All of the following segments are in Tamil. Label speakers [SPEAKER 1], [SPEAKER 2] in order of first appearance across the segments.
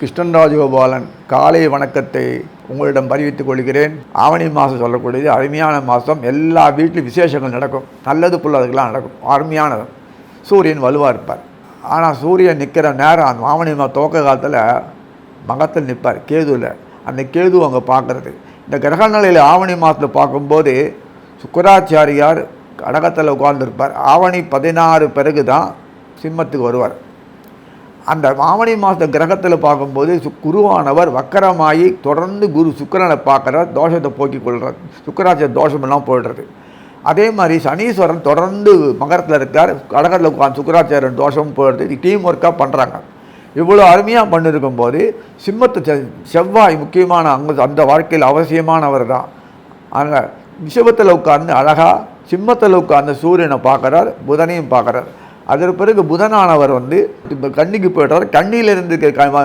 [SPEAKER 1] கிருஷ்ணன் ராஜகோபாலன் காலை வணக்கத்தை உங்களிடம் பதிவித்துக் கொள்கிறேன். ஆவணி மாதம் சொல்லக்கூடியது அருமையான மாதம். எல்லா வீட்டிலும் விசேஷங்கள் நடக்கும். நல்லது புள்ளதுக்கெல்லாம் நடக்கும். அருமையானது. சூரியன் வலுவாக இருப்பார். ஆனால் சூரியன் நிற்கிற நேரம் அந்த ஆவணி மாதம் துவக்க காலத்தில் மகத்தில் நிற்பார் கேதுவில் அந்த கேது அங்கே பார்க்குறது. இந்த கிரக நிலையில் ஆவணி மாதத்தில் பார்க்கும்போது சுக்கராச்சாரியார் கடகத்தில் உட்கார்ந்துருப்பார். ஆவணி பதினாறு பிறகு தான் சிம்மத்துக்கு வருவார். அந்த ஆவணி மாத கிரகத்தில் பார்க்கும்போது குருவானவர் வக்கரமாகி தொடர்ந்து குரு சுக்கரனை பார்க்குறார் தோஷத்தை போக்கிக் கொள்கிறார் சுக்கராச்சார தோஷமெல்லாம் போயிடுறது. அதே மாதிரி சனீஸ்வரன் தொடர்ந்து மகரத்தில் இருக்கார். கடகத்தில் உட்காந்து சுக்கராச்சாரியன் தோஷமும் போயிடுது. டீம் ஒர்க்காக பண்ணுறாங்க இவ்வளோ அருமையாக பண்ணிருக்கும் போது சிம்மத்து செவ்வாய் முக்கியமான அங்கே அந்த வாழ்க்கையில் அவசியமானவர் தான். அங்கே விஷபத்தில் உட்கார்ந்து அழகாக சிம்மத்தில் உட்கார்ந்த சூரியனை பார்க்குறார் புதனையும் பார்க்குறார். அதற்கு பிறகு புதனானவர் வந்து இப்போ கண்ணிக்கு போய்டுறார். கண்ணியில் இருந்து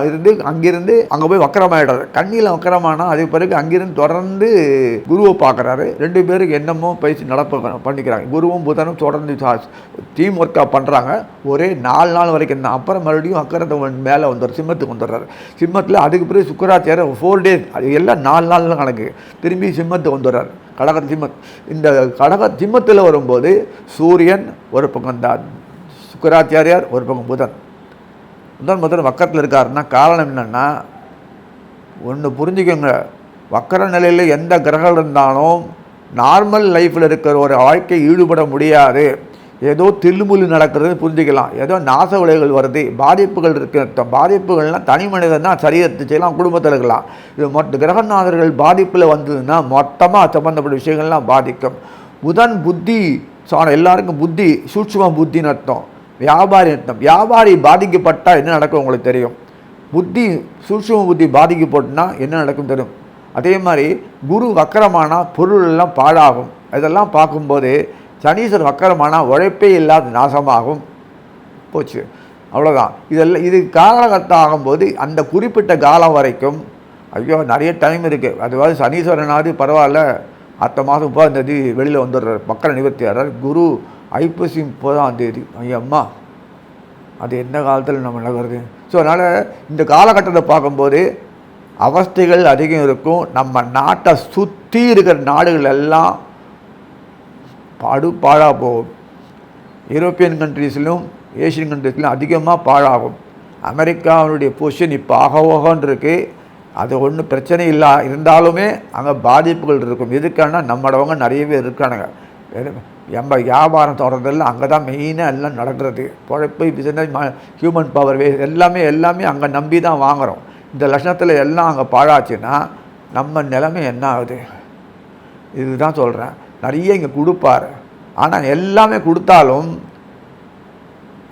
[SPEAKER 1] இருந்து அங்கிருந்து அங்கே போய் வக்கரமாயிடுறாரு. கண்ணியில் வக்கரமானா அதுக்கு பிறகு அங்கிருந்து தொடர்ந்து குருவை பார்க்குறாரு. ரெண்டு பேருக்கு என்னமோ பயிற்சி நடப்பு பண்ணிக்கிறாங்க. குருவும் புதனும் தொடர்ந்து டீம் ஒர்க்காக பண்ணுறாங்க ஒரே நாலு நாள் வரைக்கும் தான். அப்புறம் மறுபடியும் அக்கரத்தை மேலே வந்துடுற சிம்மத்துக்கு வந்துடுறாரு. சிம்மத்தில் அதுக்கு பிறகு சுக்கராச்சாரம் ஃபோர் டேஸ் அது எல்லாம் நாலு நாள் கணக்கு திரும்பி சிம்மத்துக்கு வந்துடுறாரு. கடக திம்மத். இந்த கடக திம்மத்தில் வரும்போது சூரியன் ஒரு பக்கம் தான் சுக்கராச்சாரியார் ஒரு பக்கம் புதன். புதன் புதன் வக்கரத்தில் இருக்காருன்னா காரணம் என்னென்னா ஒன்று புரிஞ்சுக்கோங்க வக்கர நிலையில் எந்த கிரகம் இருந்தாலும் நார்மல் லைஃப்பில் இருக்கிற ஒரு வாழ்க்கை ஈடுபட முடியாது. ஏதோ தில்லுமுல்லு நடக்கிறது புரிஞ்சுக்கலாம். ஏதோ நாச விளைவுகள் வருது. பாதிப்புகள் இருக்கு. அர்த்தம். பாதிப்புகள்லாம் தனி மனிதன் தான் சரீரத்தை செய்யலாம் குடும்பத்தில் இருக்கலாம். இது மொத்த கிரகநாதர்கள் பாதிப்பில் வந்ததுன்னா மொத்தமாக சம்மந்தப்பட்ட விஷயங்கள்லாம் பாதிக்கும். புதன் புத்தி சாணம் எல்லாருக்கும் புத்தி சூட்சும புத்தின்னு அர்த்தம். வியாபாரி அர்த்தம். வியாபாரி பாதிக்கப்பட்டால் என்ன நடக்கும் உங்களுக்கு தெரியும்? புத்தி சூட்சும புத்தி பாதிக்கப்பட்டுனா என்ன நடக்கும் தெரியும்? அதே மாதிரி குரு வக்கரமானா பொருள் எல்லாம் பாழாகும். இதெல்லாம் பார்க்கும்போது சனீஸ்வரர் வக்கரமானால் உழைப்பே இல்லாத நாசமாகும். போச்சு. அவ்வளோதான் இதெல்லாம் இது காலகட்டம் ஆகும்போது அந்த குறிப்பிட்ட காலம் வரைக்கும் ஐயோ நிறைய டைம் இருக்குது அதுவாது சனீஸ்வரனாவது பரவாயில்ல. அடுத்த மாதம் முப்பதாம் தேதி வெளியில் வந்துடுறார். மக்கள் நிவர்த்தி ஆடுறார் குரு ஐப்பசி முப்பதாம் தேதி. ஐயம்மா அது எந்த காலத்தில் நம்ம நகருது ஸோ அதனால் இந்த காலகட்டத்தை பார்க்கும்போது அவஸ்தைகள் அதிகம் இருக்கும். நம்ம நாட்டை சுற்றி இருக்கிற நாடுகள் எல்லாம் பாடு பாழாக போகும் யூரோப்பியன் கண்ட்ரீஸ்லையும் ஏஷியன் கண்ட்ரீஸ்லையும் அதிகமாக பாழாகும். அமெரிக்காவுடைய பொசிஷன் இப்போ ஆகவோகன்னு இருக்குது அது ஒன்றும் பிரச்சனை இல்லை இருந்தாலுமே அங்கே பாதிப்புகள் இருக்கும். எதுக்கான நம்மளவங்க நிறைய பேர் இருக்கானுங்க. நம்ம வியாபாரம் தொடர்றதெல்லாம் அங்கே தான் மெயினாக எல்லாம் நடக்கிறது. பொழைப்பு பிசினஸ் ஹியூமன் பவர் வே எல்லாமே எல்லாமே அங்கே நம்பி தான் வாங்குகிறோம் இந்த லட்சணத்தில் எல்லாம் அங்கே பாழாச்சுன்னா நம்ம நிலைமை என்ன ஆகுது? இதுதான் சொல்கிறேன் நிறைய இங்கே கொடுப்பார். ஆனால் எல்லாமே கொடுத்தாலும்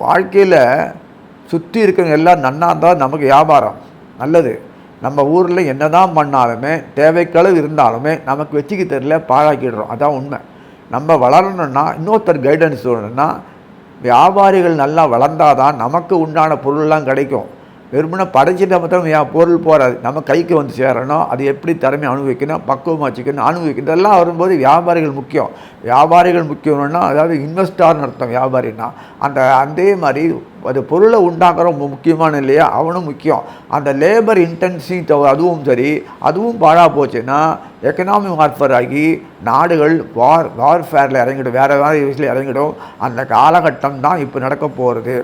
[SPEAKER 1] வாழ்க்கையில் சுற்றி இருக்கிறவங்க எல்லாம் நன்னா இருந்தால் நமக்கு வியாபாரம். நல்லது. நம்ம ஊரில் என்ன தான் பண்ணாலுமே தேவைக்களவு இருந்தாலுமே நமக்கு வச்சுக்க தெரியல பாழாக்கிடுறோம். அதான் உண்மை. நம்ம வளரணும்னா இன்னொருத்தர் கைடன்ஸ் வேணும்னா வியாபாரிகள் நல்லா வளர்ந்தாதான் நமக்கு உண்டான பொருள்லாம் கிடைக்கும். வெறுமனே படைச்சிட்ட மாத்திரம் என் பொருள் போகாது நம்ம கைக்கு வந்து சேரணும். அது எப்படி திறமை அனுபவிக்கணும்? பக்குவமாக வச்சுக்கணும். அனுபவிக்கணும். இதெல்லாம் வரும்போது வியாபாரிகள் முக்கியம். வியாபாரிகள் முக்கியம்னா அதாவது இன்வெஸ்டார்னு அர்த்தம் வியாபாரின்னா அந்த அதே மாதிரி அது பொருளை உண்டாக்குற முக்கியமான இல்லையா? அவனும் முக்கியம். அந்த லேபர் இன்டென்சி அதுவும் சரி அதுவும் பாழாக போச்சுன்னா எக்கனாமிக் வார்ஃபேர் ஆகி நாடுகள் வார் வார்ஃபேரில் இறங்கிடும். வேறு வேறு விஷயத்தில் இறங்கிடும். அந்த காலகட்டம் தான் இப்போ நடக்க போகிறது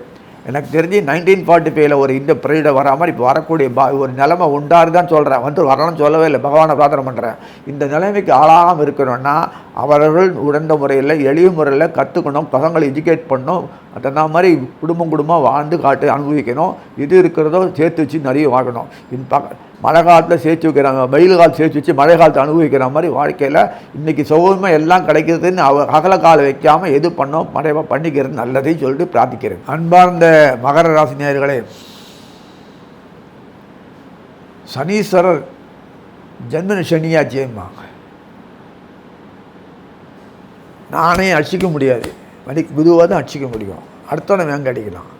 [SPEAKER 1] எனக்கு தெரிஞ்சு நைன்டீன் ஃபார்ட்டி ஃபைவ்ல ஒரு இந்த பீரியடை வரா மாதிரி இப்போ வரக்கூடிய பா ஒரு நிலைமை உண்டாரு தான் சொல்கிறேன் வந்து வரணும்னு சொல்லவே இல்லை. பகவானை பிரார்த்தனை பண்ணுறேன் இந்த நிலைமைக்கு ஆளாகாமல் இருக்கணும்னா அவர்கள் உடந்த முறையில் எளிய முறையில் கற்றுக்கணும் பசங்களை எஜுகேட் பண்ணணும். அந்த மாதிரி குடும்பம் குடும்பமாக வாழ்ந்து காட்டு அனுபவிக்கணும். இது இருக்கிறதோ சேர்த்து வச்சு நிறைய வாங்கணும் இன் பக்க மழை காலத்தில் சேர்த்து வைக்கிறாங்க. வெயில் காலத்தில் சேர்த்து வச்சு மழை காலத்தை அனுபவிக்கிற மாதிரி வாழ்க்கையில் இன்றைக்கி சுகமாக எல்லாம் கிடைக்கிறதுன்னு அவ அகல காலம் வைக்காமல் எது பண்ணோம்? மறைவாக பண்ணிக்கிறது நல்லதையும் சொல்லிட்டு பிரார்த்திக்கிறேன் அன்பார்ந்த மகர ராசி சனீஸ்வரர் ஜென்மன சனியாச்சேம்பாங்க நானே அடிச்சிக்க முடியாது. வலி குருவாக தான் அடிச்சிக்க முடியும். அடுத்தவனை வேங்க அடிக்கலாம்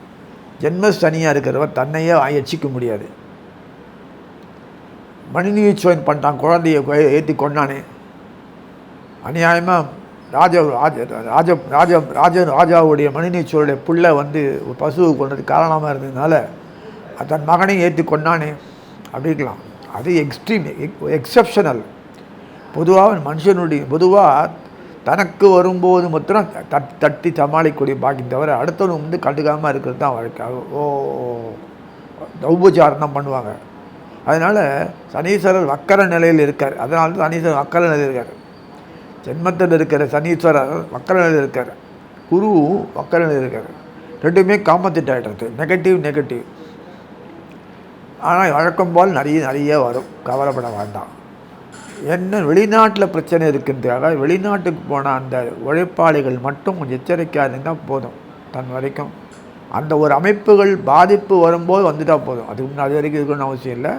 [SPEAKER 1] ஜென்ம சனியாக தன்னையே அடிச்சிக்க முடியாது. மணிநீர் சோயின் பண்ணிட்டான் குழந்தைய ஏற்றி கொண்டானே அநியாயமாக ராஜா ராஜ ராஜ ராஜா ராஜ ராஜாவுடைய மணிநீச்சோருடைய புள்ளை வந்து ஒரு பசுவை கொண்டது காரணமாக இருந்ததுனால தன் மகனையும் ஏற்றி கொண்டானே அப்படிக்கலாம் அது எக்ஸ்ட்ரீம் எக்ஸப்ஷனல் பொதுவாக மனுஷனுடைய பொதுவாக தனக்கு வரும்போது மாத்திரம் தட் தட்டி சமாளிக்கக்கூடிய பாக்கியம் தவிர அடுத்தவங்க வந்து கண்டுக்காமல் இருக்கிறது தான் வழக்கு ஓ உபச்சாரம் தான் பண்ணுவாங்க அதனால் சனீஸ்வரர் வக்கர நிலையில் இருக்கார். அதனால தான் சனீஸ்வரர் வக்கர நிலையில் இருக்கார். ஜென்மத்தில் இருக்கிற சனீஸ்வரர் வக்கர நிலையில் இருக்கார். குருவும் வக்கர நிலையில் இருக்கார். ரெண்டுமே காம்பத்திட் ஆகிடுறது நெகட்டிவ் நெகட்டிவ் ஆனால் வழக்கம் போல் நிறைய நிறைய வரும். கவலைப்பட வேண்டாம். என்ன வெளிநாட்டில் பிரச்சனை இருக்குன்றதுக்காக வெளிநாட்டுக்கு போன அந்த உழைப்பாளிகள் மட்டும் கொஞ்சம் எச்சரிக்கையாக இருந்தால் போதும். தன் வரைக்கும். அந்த ஒரு அமைப்புகள் பாதிப்பு வரும்போது வந்துட்டால் போதும். அதுக்கு முன்னாடி வரைக்கும் இருக்கணும்னு அவசியம் இல்லை.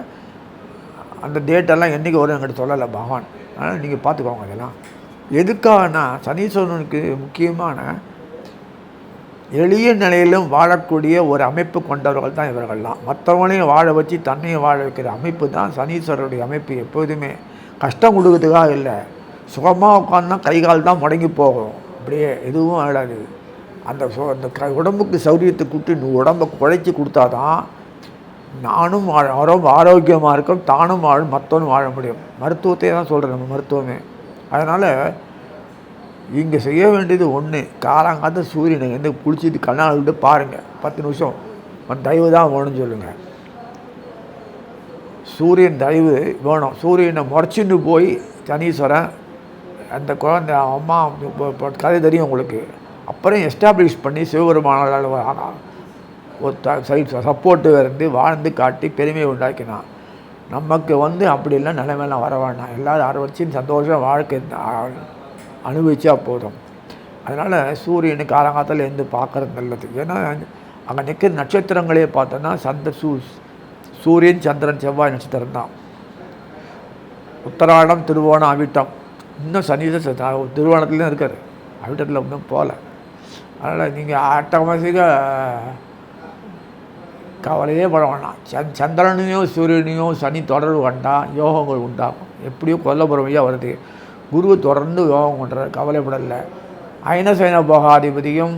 [SPEAKER 1] அந்த டேட்டெல்லாம் என்றைக்கு வரும் என்கிட்ட சொல்லலை பகவான். அதனால் நீங்கள் பார்த்துக்கோங்க அதெல்லாம் எதுக்காகனா சனீஸ்வரனுக்கு முக்கியமான எளிய நிலையிலும் வாழக்கூடிய ஒரு அமைப்பு கொண்டவர்கள் தான் இவர்கள்லாம். மற்றவங்களையும் வாழ வச்சு தன்னையும் வாழ வைக்கிற அமைப்பு தான் சனீஸ்வரருடைய அமைப்பு. எப்போதுமே கஷ்டம் கொடுக்கறதுக்காக இல்லை. சுகமாக உட்காந்துனா கை கால் தான் முடங்கி போகும். அப்படியே எதுவும் ஆடாது அந்த சு அந்த க உடம்புக்கு சௌரியத்தை கொடுத்து நீ உடம்பை குழைச்சி கொடுத்தா தான் நானும் வாழ ரொம்ப ஆரோக்கியமாக இருக்கும் தானும் வாழும் மற்றவனும் வாழ முடியும். மருத்துவத்தை தான் சொல்கிறேன் நம்ம மருத்துவமே. அதனால் இங்கே செய்ய வேண்டியது ஒன்று காலாங்காத்த சூரியனை வந்து குளிச்சுட்டு கண்ணால் விட்டு பாருங்கள் பத்து நிமிஷம். தயவு தான் வேணும்னு சொல்லுங்கள் சூரியன் தயவு வேணும். சூரியனை முறைச்சின்னு போய் சனீஸ்வரன் அந்த குழந்தை அம்மா இப்போ கதை தெரியும் உங்களுக்கு. அப்புறம் எஸ்டாப்ளிஷ் பண்ணி சிவபெருமானால் ஒரு சப்போர்ட்டு இருந்து வாழ்ந்து காட்டி பெருமையை உண்டாக்கினான். நமக்கு வந்து அப்படி இல்லை நிலைமையெல்லாம் வர வேண்டாம். எல்லோரும் அரை சந்தோஷம் வாழ்க்கை அனுபவிச்சா போதும். அதனால் சூரியனு காலங்காலத்தில் இருந்து பார்க்குறது நல்லது. ஏன்னா அங்கே நிற்கிற நட்சத்திரங்களே பார்த்தோன்னா சந்த சூ சூரியன் சந்திரன் செவ்வாய் நட்சத்திரம் தான். உத்தராடம் திருவோணம் அவிட்டம். இன்னும் சனி திருவோணத்துலேயும் இருக்கார். அவிட்டத்தில் இன்னும் போகல அதனால் நீங்கள் ஆட்டோமேட்டிக்காக கவலையே பட வேண்டாம். சந் சந்திரனையும் சூரியனையும் சனி தொடர்பு வேண்டாம் யோகங்கள் உண்டாகும். எப்படியோ கொல்லப்புறமையாக வருது. குரு தொடர்ந்து யோகம் பண்ணுறார் கவலைப்படலை. ஐனசைன போகாதிபதியும்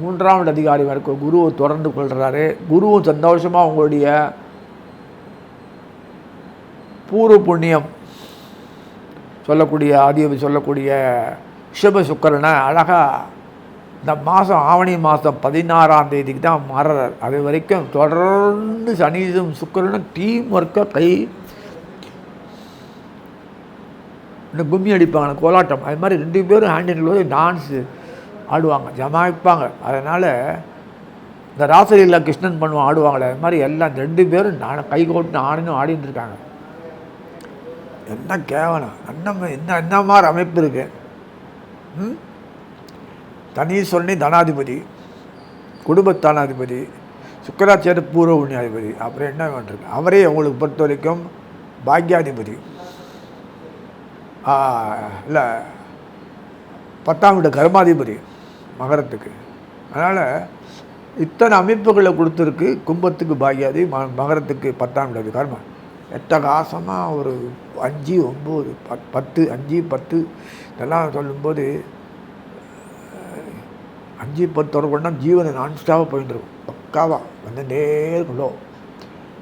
[SPEAKER 1] மூன்றாம் அதிகாரி வரைக்கும் குருவை தொடர்ந்து கொள்கிறாரு குருவும் சந்தோஷமாக உங்களுடைய பூர்வ புண்ணியம் சொல்லக்கூடிய ஆதிபதி சொல்லக்கூடிய ரிஷப சுக்கரனை அழகாக இந்த மாதம் ஆவணி மாதம் பதினாறாம் தேதிக்கு தான் மாறுறார். அது வரைக்கும் தொடர்ந்து சனீசும் சுக்கரனும் டீம் ஒர்க்காக கை இந்த கும்மி அடிப்பாங்க கோலாட்டம். அது மாதிரி ரெண்டு பேரும் ஹேண்டில் போது டான்ஸு ஆடுவாங்க ஜமாய்ப்பாங்க. அதனால் இந்த ராசலீலா கிருஷ்ணன் பண்ணுவோம் ஆடுவாங்களே. அது மாதிரி எல்லாம் ரெண்டு பேரும் நான் கை கோட்டு ஆடினும் ஆடின்னு இருக்காங்க. என்ன கேவலம். என்ன என்ன என்ன மாதிரி அமைப்பு இருக்குது ம்? தனி தனாதிபதி குடும்பத்தானாதிபதி சுக்கராச்சாரிய பூர்வ புண்ணியாதிபதி. அப்புறம் என்ன வேண்டியிருக்கு அவரே உங்களுக்கு பொறுத்த வரைக்கும் பாக்யாதிபதி இல்லை பத்தாம் வீடு கர்மாதிபதி மகரத்துக்கு. அதனால் இத்தனை அமைப்புகளை கொடுத்துருக்கு கும்பத்துக்கு பாக்யாதி ம மகரத்துக்கு பத்தாம் வீடு கர்மா எட்டகாசமாக ஒரு அஞ்சு ஒம்பது பத் பத்து அஞ்சு பத்து இதெல்லாம் சொல்லும்போது அஞ்சு பத்து தொடர்புனா ஜீவனை நான்ஸ்டாவாக போயிட்டு இருக்கும் பக்காவாக வந்துட்டே இருக்கணும்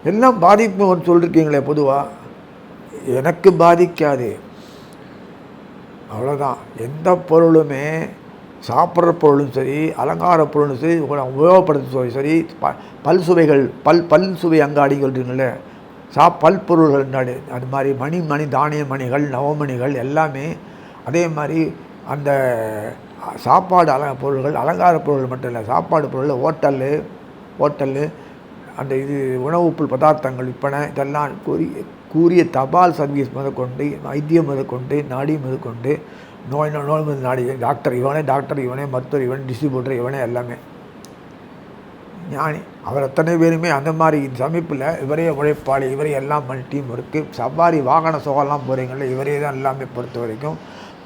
[SPEAKER 1] எல்லாம் பாதிப்பு சொல்லியிருக்கீங்களே பொதுவாக எனக்கு பாதிக்காது. அவ்வளோதான் எந்த பொருளுமே சாப்பிட்ற பொருளும் சரி அலங்கார பொருளும் சரி உபயோகப்படுத்த சரி ப பல் சுவைகள் பல் பல் சுவை அங்காடி சொல்கிறீங்களே சா பல் பொருள்கள் நாடு அது மாதிரி மணி மணி தானிய மணிகள் நவமணிகள் எல்லாமே அதே மாதிரி அந்த சாப்பாடு அல பொருள்கள் அலங்கார பொருள் மட்டும் இல்லை சாப்பாடு பொருள் ஹோட்டலு ஹோட்டலு அந்த இது உணவுப்புள் பதார்த்தங்கள் விற்பனை இதெல்லாம் கூறிய கூறிய தபால் சர்வீஸ் முதற்கொண்டு வைத்தியம் முதற்கொண்டு நாடி முதற்கொண்டு நோய் நோய் மருந்து நாடி டாக்டர் இவனே டாக்டர் இவனே மருத்துவர் இவனே டிஸ்ட்ரிபியூட்டர் இவனே எல்லாமே. ஞானி அவர் அத்தனை பேருமே அந்த மாதிரி சமைப்பில் இவரே உழைப்பாளி இவரே எல்லாம் பண்ணி டீம் இருக்குது சவாரி வாகன சுகம்லாம் போகிறீங்கள இவரே தான் எல்லாமே பொறுத்த வரைக்கும்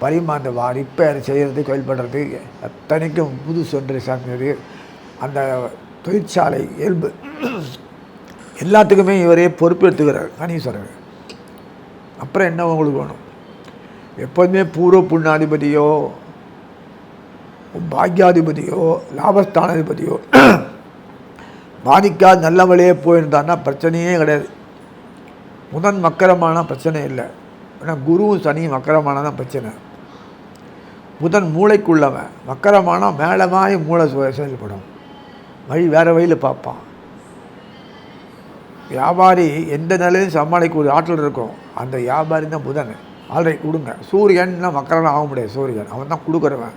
[SPEAKER 1] பரிமாந்த வா ரிப்பேர் செய்கிறது கோயில் பண்ணுறது அத்தனைக்கும் புது சொன்று சாமியது அந்த தொழிற்சாலை இயல்பு. எல்லாத்துக்குமே இவரே பொறுப்பெடுத்துக்கிறார் கணீஸ்வரர். அப்புறம் என்ன உங்களுக்கு வேணும்? எப்போதுமே பூர்வ புண்ணாதிபதியோ பாக்யாதிபதியோ லாபஸ்தானாதிபதியோ பாதிக்காத நல்ல வழியே போயிருந்தான்னா பிரச்சனையே கிடையாது. முதன் மக்கரமான பிரச்சனை இல்லை. ஏன்னா குருவும் சனியும் மக்கரமான தான் பிரச்சனை. புதன் மூளைக்குள்ளவன். மக்கரமானால் மேலே மூளை செயல்படும். வழி வேறு வழியில் பார்ப்பான். வியாபாரி எந்த நிலையிலும் சமாளிக்க ஒரு ஆற்றல் இருக்கும். அந்த வியாபாரி தான் புதன். ஆல்ரெடி கொடுங்க. சூரியன்னா மக்கரெல்லாம் ஆக முடியாது சூரியன். அவன் தான் கொடுக்குறவன்.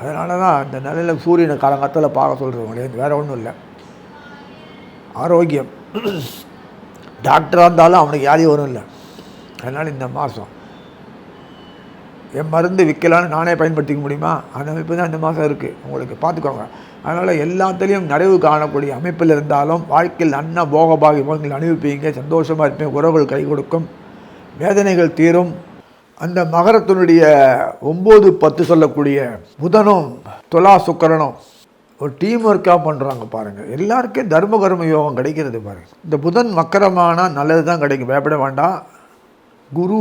[SPEAKER 1] அதனால தான் அந்த நிலையில் சூரியனை காலங்காலத்தில் பார்க்க சொல்கிறவங்களே வேறு ஒன்றும் இல்லை. ஆரோக்கியம். டாக்டராக இருந்தாலும் அவனுக்கு யாரையும் வரும் இல்லை. அதனால் இந்த மாதம் என் மருந்து விற்கலான்னு நானே பயன்படுத்திக்க முடியுமா? அந்த அமைப்பு தான் இந்த மாதம் இருக்குது உங்களுக்கு பார்த்துக்கோங்க. அதனால் எல்லாத்துலேயும் நிறைவு காணக்கூடிய அமைப்பில் இருந்தாலும் வாழ்க்கையில் அன்ன போகபாகி நீங்கள் அனுபவிப்பீங்க சந்தோஷமாக இருப்பீங்க. உறவுகள் கை கொடுக்கும். வேதனைகள் தீரும். அந்த மகரத்தினுடைய ஒம்பது பத்து சொல்லக்கூடிய புதனும் துலா சுக்கரனும் ஒரு டீம் ஒர்க்காக பண்ணுறாங்க பாருங்கள் எல்லாருக்கும் தர்ம கர்ம யோகம் கிடைக்கிறது பாருங்கள் இந்த புதன் மக்கரமானால் நல்லது தான் கிடைக்கும். பயப்பட வேண்டாம். குரு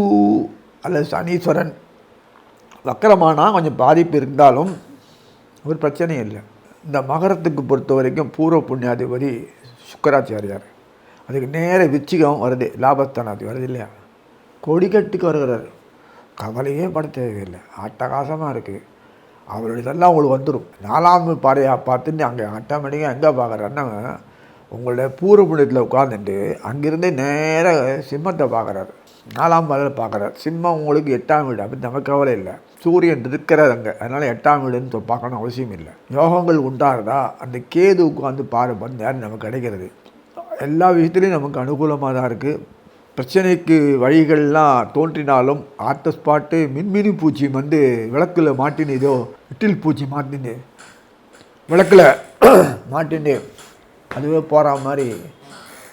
[SPEAKER 1] அல்லது சனீஸ்வரன் வக்கரமானால் கொஞ்சம் பாதிப்பு இருந்தாலும் ஒரு பிரச்சனையும் இல்லை. இந்த மகரத்துக்கு பொறுத்த வரைக்கும் பூர்வ புண்ணியாதிபதி சுக்கராச்சாரியார். அதுக்கு நேர விச்சிகம் வருது லாபஸ்தானாதி வருது இல்லையா? கொடிக்கட்டுக்கு வருகிறார். கவலையே பட தேவையில்லை அட்டகாசமாக இருக்குது அவருடைய இதெல்லாம் உங்களுக்கு வந்துடும் நாலாம் பாறையாக பார்த்துட்டு அங்கே ஆட்டோமேட்டிக்காக எங்கே பார்க்குறாருன்னா உங்களுடைய பூர்வ புண்ணியத்தில் உட்காந்துட்டு அங்கேருந்து நேராக சிம்மத்தை பார்க்குறாரு நாலாம் பாதையில் பார்க்குறார். சிம்மம் உங்களுக்கு எட்டாம் வீடு. அப்படி நமக்கு கவலை இல்லை. சூரியன் இருக்கிறார் அங்கே. அதனால் எட்டாம் வீடுன்னு பார்க்கணும் அவசியம் இல்லை. யோகங்கள் உண்டாகிறதா அந்த கேது உட்காந்து பாரு நேரம் நமக்கு கிடைக்கிறது. எல்லா விஷயத்துலையும் நமக்கு அனுகூலமாக தான் இருக்குது பிரச்சனைக்கு வழிகள்லாம் தோன்றினாலும் ஆட்ட ஸ்பாட்டு மின்மினி பூச்சி வந்து விளக்கில் மாட்டினுதோ இட்டில் பூச்சி மாட்டினு விளக்கில் மாட்டினு அதுவே போகிற மாதிரி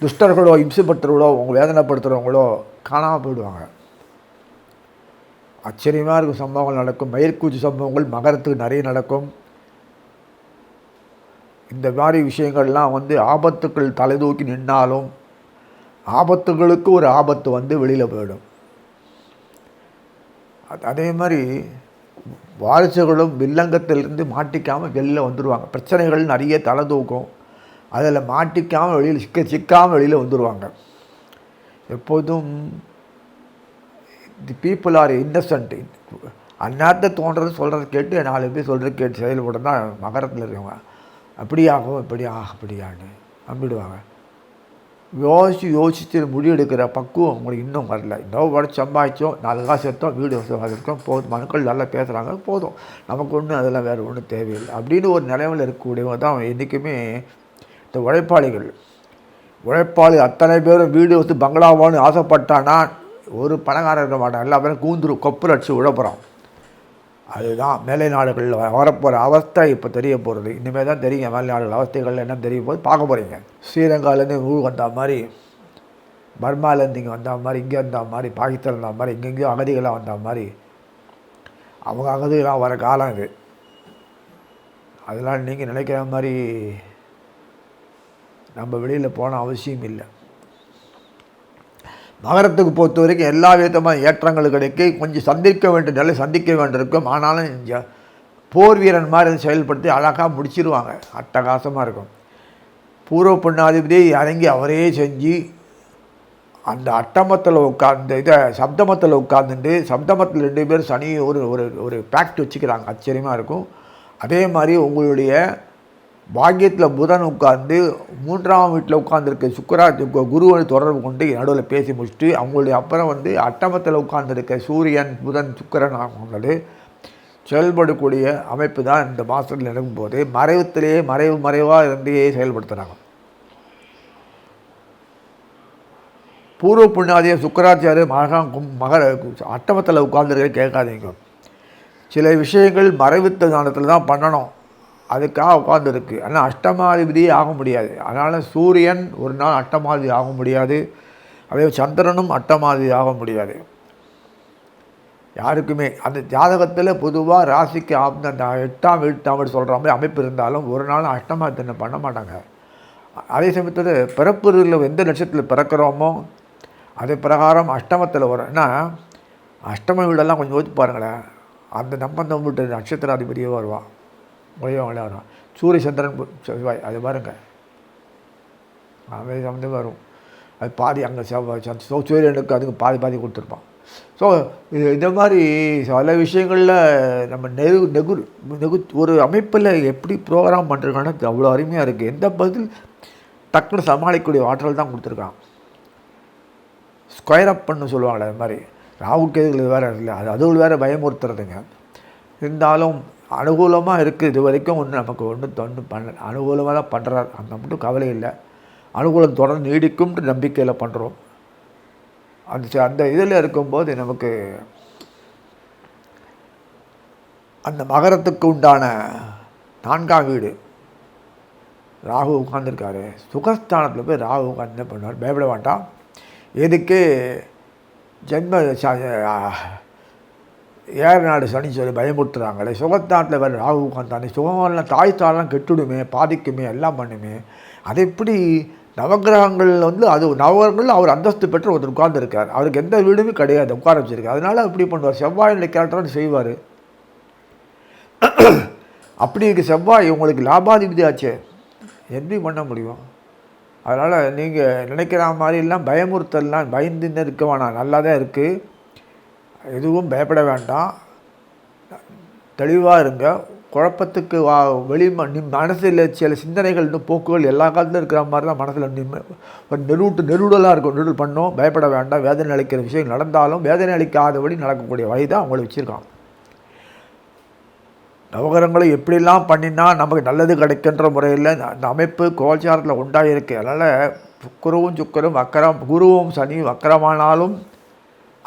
[SPEAKER 1] துஷ்டர்களோ இம்சைப்படுத்துறவங்களோ அவங்க வேதனைப்படுத்துகிறவங்களோ காணாமல் போயிடுவாங்க. ஆச்சரியமாக இருக்கும் சம்பவங்கள் நடக்கும். மயிர்கூச்சி சம்பவங்கள் மகரத்துக்கு நிறைய நடக்கும். இந்த மாதிரி விஷயங்கள்லாம் வந்து ஆபத்துக்கள் தலை தூக்கி நின்னாலும் ஆபத்துகளுக்கு ஒரு ஆபத்து வந்து வெளியில் போயிடும். அது- அதே மாதிரி வாரிசுகளும் வில்லங்கத்திலிருந்து மாட்டிக்காமல் வெளியில் வந்துடுவாங்க பிரச்சனைகள் நிறைய தலை தூக்கும். அதில் மாட்டிக்காமல் வெளியில் சிக்க சிக்காமல் வெளியில் வந்துடுவாங்க எப்போதும் தி பீப்புள் ஆர் இன்னசென்ட் அந்நேரத்தை தோன்றது சொல்கிறது கேட்டு நாலு பேர் சொல்கிறது கேட்டு செயல்பட தான் மகரத்தில் இருக்கவங்க. அப்படியாகும் இப்படி ஆ அப்படியான்னு நம்பிடுவாங்க யோசித்து யோசித்து முடிவெடுக்கிற பக்குவம் உங்களுக்கு இன்னும் வரல. இன்னும் உடச்சு சம்பாதிச்சோம் நாலு காசு எடுத்தோம் வீடு வசதிக்கும் போதும். மக்கள் நல்லா பேசுகிறாங்க போதும். நமக்கு ஒன்றும் அதெல்லாம் வேறு ஒன்றும் தேவையில்லை. அப்படின்னு ஒரு நிலைமையில் இருக்கக்கூடியவங்க தான் என்றைக்குமே இந்த உழைப்பாளிகள். உழைப்பாளி அத்தனை பேரும் வீடு வச்சு பங்களாவான்னு ஆசைப்பட்டானா ஒரு பணக்காரன் இருக்க மாட்டான். எல்லா பேரும் கூந்துரு கொப்புல அடிச்சு விழப்புறான் அதுதான் மேலை நாடுகளில் வரப்போகிற அவஸ்தை இப்போ தெரிய போகிறது இனிமேல் தான் தெரியும் மேலை நாடுகள் அவஸ்தைகள் என்ன தெரிய போது பார்க்க போகிறீங்க ஸ்ரீலங்காலேருந்து ஊர் வந்த மாதிரி பர்மாலேருந்து இங்கே வந்த மாதிரி இங்கே வந்த மாதிரி பாகிஸ்தான் வந்த மாதிரி இங்கெங்கேயும் அகதிகளாக வந்த மாதிரி அவங்க அகதிகளாக வர காலம் இது. அதெல்லாம் நீங்கள் நினைக்கிற மாதிரி நம்ம வெளியில் போன அவசியம் இல்லை. நகரத்துக்கு பொறுத்த வரைக்கும் எல்லா விதமான ஏற்றங்கள் கிடைக்கும் கொஞ்சம் சந்திக்க வேண்டிய நிலை சந்திக்க வேண்டியிருக்கும். ஆனாலும் போர் வீரன் மாதிரி செயல்படுத்தி அழகாக முடிச்சிருவாங்க. அட்டகாசமாக இருக்கும். பூர்வ புண்ணாதிபதி இறங்கி அவரே செஞ்சு அந்த அட்டமத்தில் உட்கார்ந்து இதை சப்தமத்தில் உட்கார்ந்துட்டு சப்தமத்தில் ரெண்டு பேர் சனி ஒரு ஒரு ஒரு பேக்ட் வச்சுக்கிறாங்க. ஆச்சரியமாக இருக்கும். அதே மாதிரி உங்களுடைய பாக்கியத்தில் புதன் உட்கார்ந்து மூன்றாம் வீட்டில் உட்கார்ந்துருக்க சுக்கரா கு- தொடர்பு கொண்டு நடுவில் பேசி முடிச்சுட்டு அவங்களுடைய அப்புறம் வந்து அட்டமத்தில் உட்கார்ந்துருக்க சூரியன் புதன் சுக்கரன் ஆகும்போது செயல்படக்கூடிய அமைப்பு தான் இந்த மாதத்தில் நடக்கும்போது மறைவத்திலேயே மறைவு மறைவாக இருந்தே செயல்படுத்துகிறாங்க பூர்வ புண்ணாதிய சுக்கராச்சாரிய மகா மகர அட்டமத்தில் உட்கார்ந்துருக்க கேட்காதீங்க. சில விஷயங்கள் மறைவுத்த தானத்தில் தான் பண்ணணும். அதுக்காக உட்காந்துருக்கு ஆனால் அஷ்டமாதிபதியே ஆக முடியாது. அதனால் சூரியன் ஒரு நாள் அட்டமாதிபதி ஆக முடியாது. அதே சந்திரனும் அட்டமாதிபதி ஆக முடியாது. யாருக்குமே. அந்த ஜாதகத்தில் பொதுவாக ராசிக்கு ஆப்~ அந்த எட்டாம் வீட்டாம் சொல்கிற மாதிரி அமைப்பு இருந்தாலும் ஒரு நாள் அஷ்டமாதித்தனை பண்ண மாட்டாங்க. அதே சமயத்தில் பிறப்புல எந்த நட்சத்திரத்தில் பிறக்கிறோமோ அது பிரகாரம் அஷ்டமத்தில் வரும். ஏன்னா அஷ்டம வீடெல்லாம் கொஞ்சம் யோசிச்சு பாருங்களேன். அந்த நம்ம வீட்டு நட்சத்திராதிபதியே வருவான். உழையவங்களே வரும். சூரிய சந்திரன் செவ்வாய் அது பாருங்க. அது வந்து வரும். அது பாதி அங்கே செவ்வாய் சூரியனுக்கு அதுக்கு பாதி பாதி கொடுத்துருப்பான். ஸோ இது இந்த மாதிரி சில விஷயங்களில் நம்ம நெரு நெகு நெகு ஒரு அமைப்பில் எப்படி ப்ரோக்ராம் பண்ணுறாங்கன்னா அவ்வளோ அருமையாக இருக்குது எந்த பதில் டக்குன்னு சமாளிக்கக்கூடிய ஆற்றல் தான் கொடுத்துருக்கான். ஸ்கொயர் அப் பண்ணு சொல்லுவாங்களே அது மாதிரி. ராகு கேதுகள் வேறு இல்லை அது அதுகள் வேறு பயமுறுத்துறதுங்க. இருந்தாலும் அனுகூலமாக இருக்குது இது வரைக்கும் ஒன்று நமக்கு ஒன்றும் தொண்டு பண்ண அனுகூலமாக தான் பண்ணுறாரு அந்த மட்டும் கவலை இல்லை. அனுகூலம் தொடர்ந்து நீடிக்கும்ன்ற நம்பிக்கையில் பண்ணுறோம் அந்த ச- அந்த இதில் இருக்கும்போது நமக்கு அந்த மகரத்துக்கு உண்டான நான்காம் வீடு. ராகு உட்காந்துருக்காரு சுகஸ்தானத்தில் போய் ராகு உட்காந்து என்ன பண்ணுவார்? பயப்பட வேண்டாம் எதுக்கு? ஜென்ம ச- நாடு சனி சொல்லி பயமுறுத்துறாங்களே. சுகத்தாட்டில் வேறு ராகு உட்காந்தானே சுகமெல்லாம் தாய் கெட்டுடுமே பாதிக்குமே எல்லாம் பண்ணுமே. அது எப்படி? நவகிரகங்கள் வந்து அது நவகிரகங்கள் அவர் அந்தஸ்து பெற்று ஒருத்தர் உட்கார்ந்துருக்கார். அவருக்கு எந்த வீடுமே கிடையாது உட்கார வச்சுருக்கார். அதனால் அப்படி பண்ணுவார்? செவ்வாய் கேரக்டர்னு செய்வார். அப்படி இருக்கு செவ்வாய் உங்களுக்கு லாபாதிபதி ஆச்சே. எப்படி பண்ண முடியும்? அதனால் நீங்கள் நினைக்கிற மாதிரிலாம் பயமுறுத்தல்லாம் பயந்துன்னு இருக்க வேணாம். நல்லா தான் இருக்குது எதுவும் பயப்பட வேண்டாம். தெளிவாக இருங்க. குழப்பத்துக்கு வா வெளி ம- மனசில் சில சிந்தனைகள் இன்னும் போக்குகள் எல்லா காலத்துலையும் இருக்கிற மாதிரி தான் மனசில் நிம்ம ஒரு நெருட்டு நெருடலாக இருக்கும். நெருடல் பண்ணோம் பயப்பட வேண்டாம். வேதனை அளிக்கிற விஷயம் நடந்தாலும் வேதனை அளிக்காதபடி நடக்கக்கூடிய வழி தான் அவங்களை வச்சுருக்காங்க. நவகரங்களை எப்படிலாம் பண்ணினா நமக்கு நல்லது கிடைக்கின்ற முறையில் அந்த அமைப்பு கோச்சாரத்தில் உண்டாகிருக்கு அதனால் குருவும் சுக்கரும் வக்கரம் குருவும் சனி வக்கரமானாலும்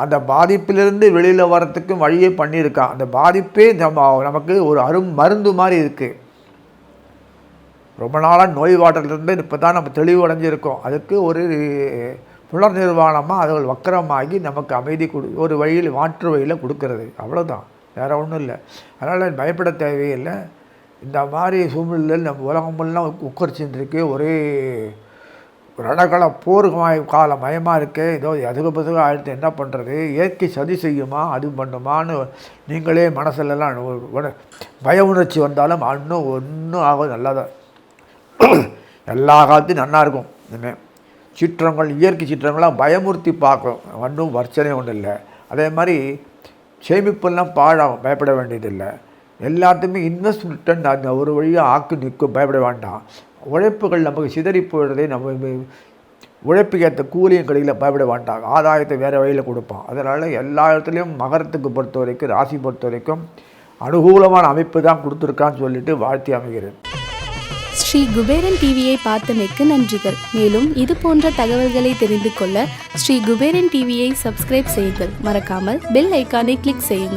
[SPEAKER 1] அந்த பாதிப்பிலிருந்து வெளியில் வரத்துக்கு வழியே பண்ணியிருக்கான் அந்த பாதிப்பே நம்ம நமக்கு ஒரு அரும் மருந்து மாதிரி இருக்குது ரொம்ப நாளாக நோய் வாட்டத்திலிருந்து இப்போ தான் நம்ம தெளிவு அடைஞ்சிருக்கோம். அதுக்கு ஒரு புலர் நிர்வாணமாக அதுகள் வக்கரமாகி நமக்கு அமைதி கொடு ஒரு வழியில் மாற்று வழியில் கொடுக்கறது. அவ்வளோதான் வேறு ஒன்றும் இல்லை. அதனால் பயப்பட தேவையில்லை இந்த மாதிரி சூழ்நிலையில் நம்ம உலகமெல்லாம் உட்கரிச்சுட்டு இருக்கு. ஒரே ரணகள போருமாய் காலம் கால மயமாக இருக்குது ஏதோ அதுக்கு பதுக ஆயிடுத்து என்ன பண்ணுறது இயற்கை சதி செய்யுமா? அது பண்ணுமான்னு நீங்களே மனசுலலாம் பய உணர்ச்சி வந்தாலும் இன்னும் ஒன்றும் ஆகும் நல்லாதான் எல்லா காலத்தையும் நல்லா இருக்கும். இனிமேல் சீற்றங்கள் இயற்கை சிற்றங்கள்லாம் பயமுறுத்தி பார்க்கும் ஒன்றும் பிரச்சனை ஒன்றும் இல்லை. அதே மாதிரி சேமிப்பெல்லாம் பாழாகும் பயப்பட வேண்டியதில்லை எல்லாத்தையுமே இன்வெஸ்ட்மெண்ட் அந்த ஒரு வழியாக ஆக்கு நிற்கும் பயப்பட வேண்டாம். உழைப்புகள் நமக்கு சிதறி போயிடுறதை நம்ம வி- உழைப்புக்கு ஏற்ற கூலியும் கிடைக்கல பயப்பட வேண்டாம் ஆதாயத்தை வேறு வழியில் கொடுப்பான். அதனால் எல்லா இடத்துலையும் மகரத்துக்கு பொறுத்த வரைக்கும் ராசி பொறுத்த வரைக்கும் அனுகூலமான அமைப்பு தான் கொடுத்துருக்கான்னு சொல்லிட்டு வாழ்த்தி அமைகிறேன்.
[SPEAKER 2] ஸ்ரீ குபேரன் டிவியை பார்த்தமைக்கு நன்றிகள். மேலும் இது போன்ற தகவல்களை தெரிந்து கொள்ள ஸ்ரீ குபேரன் டிவியை சப்ஸ்கிரைப் செய்யுங்கள். மறக்காமல் பெல் ஐக்கானை கிளிக் செய்யுங்கள்.